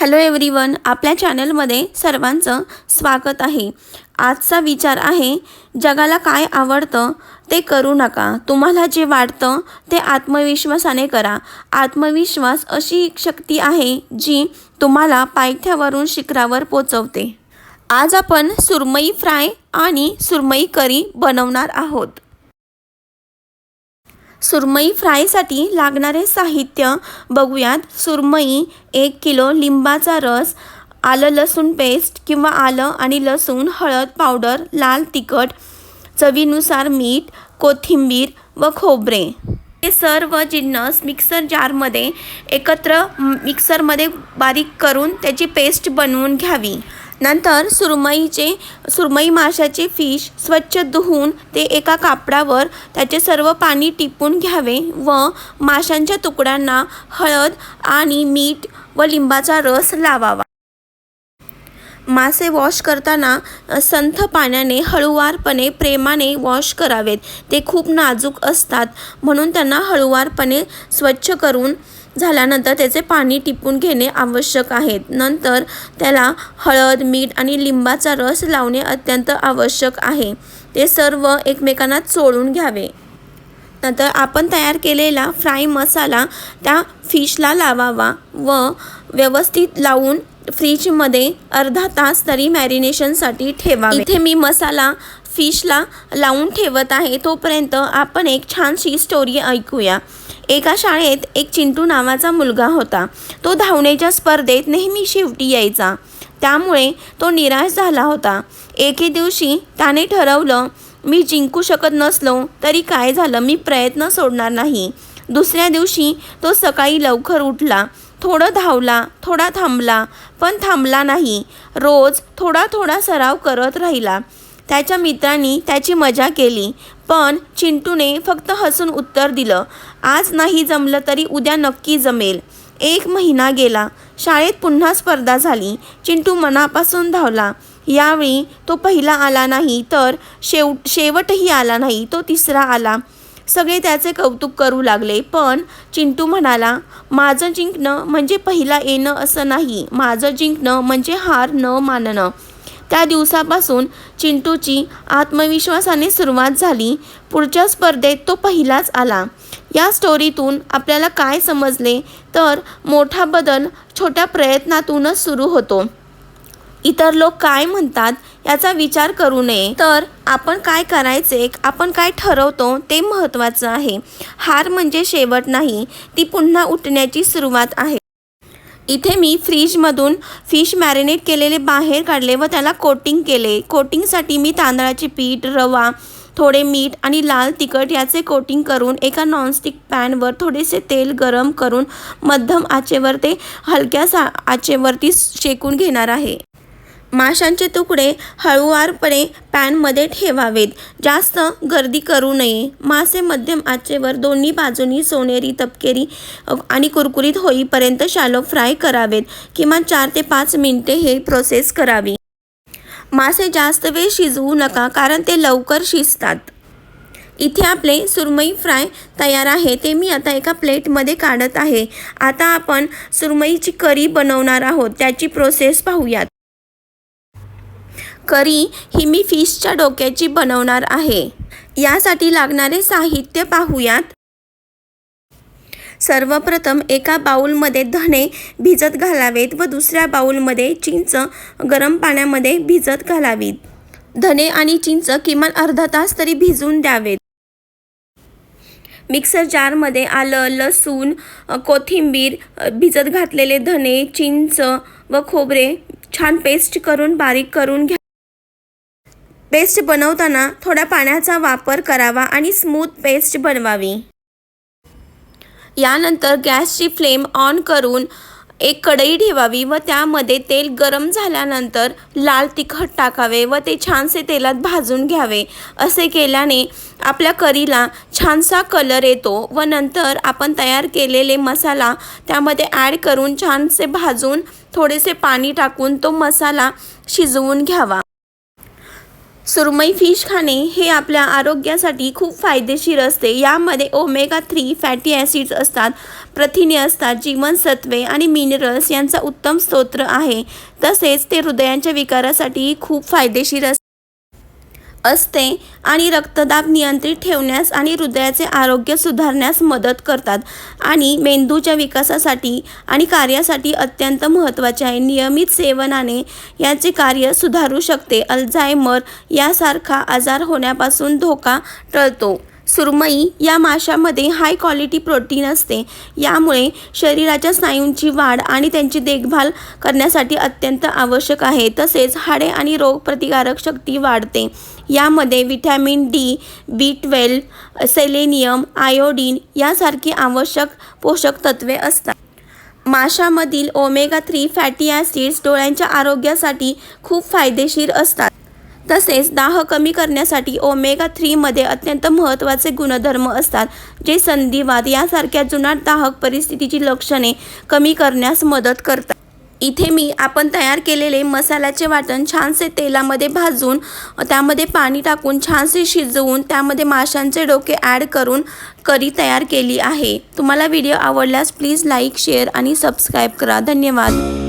Hello everyone आपल्या चॅनलमध्ये सर्वांचं स्वागत आहे. आजचा विचार आहे जगाला काय आवडतं ते करू नका. तुम्हाला जे वाटतं ते आत्मविश्वासाने करा. आत्मविश्वास अशी एक शक्ती आहे जी तुम्हाला पायथ्यावरून शिखरावर पोचवते. आज आपण सुरमई फ्राय आणि सुरमई करी बनवणार आहोत. सुरमई फ्रायसाठी लागणारे साहित्य बघूयात. सुरमई एक किलो लिंबाचा रस आलं लसूण पेस्ट किंवा आलं आणि लसूण हळद पावडर लाल तिखट चवीनुसार मीठ कोथिंबीर व खोबरे. हे सर्व जिन्नस मिक्सर जारमध्ये एकत्र मिक्सरमध्ये बारीक करून त्याची पेस्ट बनवून घ्यावी. नंतर सुरमईचे सुरमई माशाचे फिश स्वच्छ धुवून ते एका कापडावर त्याचे सर्व पाणी टिपून घ्यावे व माशांच्या तुकड्यांना हळद आणि मीठ व लिंबाचा रस लावावा. मासे वॉश करताना संथ पाण्याने हळूवारपणे प्रेमाने वॉश करावेत. ते खूप नाजूक असतात म्हणून त्यांना हळूवारपणे स्वच्छ करून झाल्यानंतर त्याचे पाणी टिपून घेणे आवश्यक आहे. नंतर त्याला हळद मीठ आणि लिंबाचा रस लावणे अत्यंत आवश्यक आहे. ते सर्व एकमेकांना चोळून घ्यावे. नंतर आपण तयार केलेला फ्राय मसाला त्या फिशला लावावा व व्यवस्थित लावून फ्रीजमध्ये अर्धा तास तरी मॅरिनेशनसाठी ठेवा इथे मी मसाला फिशला लावून ठेवत आहे. तोपर्यंत आपण एक छानशी स्टोरी ऐकूया. एका शाळेत एक चिंटू नावाचा मुलगा होता. तो धावण्याच्या स्पर्धेत नेहमी शेवटी यायचा. त्यामुळे तो निराश झाला होता. एके दिवशी त्याने ठरवलं मी जिंकू शकत नसलो तरी काय झालं? मी प्रयत्न सोडणार नाही. दुसऱ्या दिवशी तो सकाळी लवकर उठला. थोडं धावला थोडा थांबला पण थांबला नाही. रोज थोडा थोडा सराव करत राहिला. त्याच्या मित्रांनी त्याची मजा केली. पण चिंटूने फक्त हसून उत्तर दिलं आज नाही जमलं तरी उद्या नक्की जमेल. एक महिना गेला. शाळेत पुन्हा स्पर्धा झाली. चिंटू मनापासून धावला. यावेळी तो पहिला आला नाही तर शेव शेवटही आला नाही तो तिसरा आला. सगळे त्याचे कौतुक करू लागले पण चिंटू म्हणाला माझं जिंकणं म्हणजे पहिला येणं असं नाही. माझं जिंकणं म्हणजे हार न मानणं. त्या दिवसापासून चिंटूची आत्मविश्वासाने सुरुवात झाली. पुढच्या स्पर्धेत तो पहिलाच आला. या स्टोरीतून आपल्याला काय समजले? तर मोठा बदल छोट्या प्रयत्नातूनच सुरू होतो. इतर लोक काय म्हणतात याचा विचार करू नये. तर आपण काय करायचे? आपण काय ठरवतो? ते महत्त्वाचं आहे. हार म्हणजे शेवट नाही. ती पुन्हा उठण्याची सुरुवात आहे. इथे मी फ्रीजमधून फिश मॅरिनेट केलेले बाहेर काढले व त्याला कोटिंग केले. कोटिंगसाठी मी तांदळाचे पीठ रवा थोडे मीठ आणि लाल तिखट याचे कोटिंग करून एका नॉनस्टिक पॅनवर थोडेसे तेल गरम करून मध्यम आचेवर ते हलक्या सा आचेवरती शेकून घेणार आहे. माशांचे तुकडे हळूवारपणे पॅनमध्ये ठेवावेत. जास्त गर्दी करू नये. मासे मध्यम आचेवर दोन्ही बाजूनी सोनेरी तपकेरी आणि कुरकुरीत होईपर्यंत शालो फ्राय करावेत. किमान चार ते पाच मिनिटे हे प्रोसेस करावी. मासे जास्त वेळ शिजवू नका कारण ते लवकर शिजतात. इथे आपले सुरमई फ्राय तयार आहे. ते मी आता एका प्लेटमध्ये काढत आहे. आता आपण सुरमईची करी बनवणार आहोत. त्याची प्रोसेस पाहूयात. करी ही मी फिशच्या डोक्याची बनवणार आहे. यासाठी लागणारे साहित्य पाहूयात. सर्वप्रथम एका बाऊलमध्ये धणे भिजत घालावेत व दुसऱ्या बाऊलमध्ये चिंच गरम पाण्यामध्ये भिजत घालावीत. धणे आणि चिंच किमान अर्धा तास तरी भिजून द्यावेत. मिक्सर जारमध्ये आलं लसूण कोथिंबीर भिजत घातलेले धणे चिंच व खोबरे छान पेस्ट करून बारीक करून घ्या पेस्ट बनवताना थोड्या पाण्याचा वापर करावा आणि स्मूथ पेस्ट बनवावी. यानंतर गॅसची फ्लेम ऑन करून एक कढई ठेवावी व त्यामध्ये तेल गरम झाल्यानंतर लाल तिखट टाकावे व ते छानसे तेलात भाजून घ्यावे. असे केल्याने आपल्या करीला छानसा कलर येतो व नंतर आपण तयार केलेले मसाला त्यामध्ये ॲड करून छानसे भाजून थोडेसे पाणी टाकून तो मसाला शिजवून घ्यावा. सुरमई फिश खाणे हे आपल्या आरोग्यासाठी खूप फायदेशीर असते. यामध्ये ओमेगा थ्री फॅटी ॲसिड्स असतात प्रथिने असतात जीवनसत्वे आणि मिनरल्स यांचा उत्तम स्तोत्र आहे. तसेच ते हृदयांच्या विकारासाठी खूप फायदेशीर असते असते आणि रक्तदाब नियंत्रित ठेवण्यास आणि हृदयाचे आरोग्य सुधारण्यास मदत करतात. आणि मेंदूच्या विकासासाठी आणि कार्यासाठी अत्यंत महत्त्वाचे आहे. नियमित सेवनाने याचे कार्य सुधारू शकते. अल्झायमर यासारखा आजार होण्यापासून धोका टळतो. सुरमई या माशामध्ये हाय क्वालिटी प्रोटीन असते. यामुळे शरीराच्या स्नायूंची वाढ आणि त्यांची देखभाल करण्यासाठी अत्यंत आवश्यक आहे. तसेच हाडे आणि रोगप्रतिकारक शक्ती वाढते. यामध्ये vitamin D B twelve selenium iodine यासारखी आवश्यक पोषक तत्वे असतात. माशामधील ओमेगा थ्री फॅटी ॲसिड्स डोळ्यांच्या आरोग्यासाठी खूप फायदेशीर असतात. तसेच दाह कमी करण्यासाठी ओमेगा थ्रीमध्ये अत्यंत महत्त्वाचे गुणधर्म असतात जे संधिवात यासारख्या जुनाट दाहक परिस्थितीची लक्षणे कमी करण्यास मदत करतात. इथे मी आपण तयार केलेले मसाल्याचे वाटण छानसे तेलामध्ये भाजून त्यामध्ये पाणी टाकून छानसे शिजवून त्यामध्ये माशांचे डोके ॲड करून करी तयार केली आहे. तुम्हाला व्हिडिओ आवडल्यास प्लीज लाईक शेअर आणि सबस्क्राईब करा. धन्यवाद.